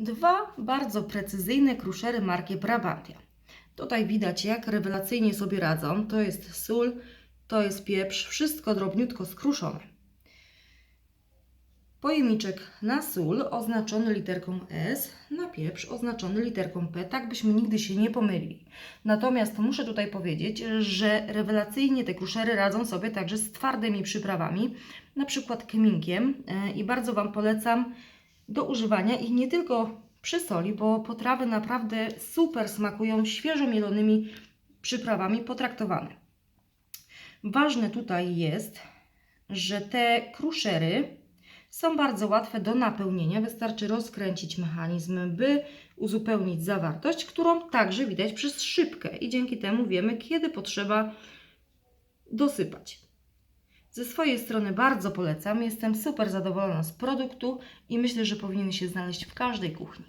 Dwa bardzo precyzyjne kruszery marki Brabantia. Tutaj widać, jak rewelacyjnie sobie radzą. To jest sól, to jest pieprz, wszystko drobniutko skruszone. Pojemniczek na sól oznaczony literką S, na pieprz oznaczony literką P, tak byśmy nigdy się nie pomylili. Natomiast muszę tutaj powiedzieć, że rewelacyjnie te kruszery radzą sobie także z twardymi przyprawami, na przykład keminkiem e, i bardzo Wam polecam do używania ich nie tylko przy soli, bo potrawy naprawdę super smakują świeżo mielonymi przyprawami potraktowane. Ważne tutaj jest, że te kruszery są bardzo łatwe do napełnienia. Wystarczy rozkręcić mechanizm, by uzupełnić zawartość, którą także widać przez szybkę i dzięki temu wiemy, kiedy potrzeba dosypać. Ze swojej strony bardzo polecam. Jestem super zadowolona z produktu i myślę, że powinien się znaleźć w każdej kuchni.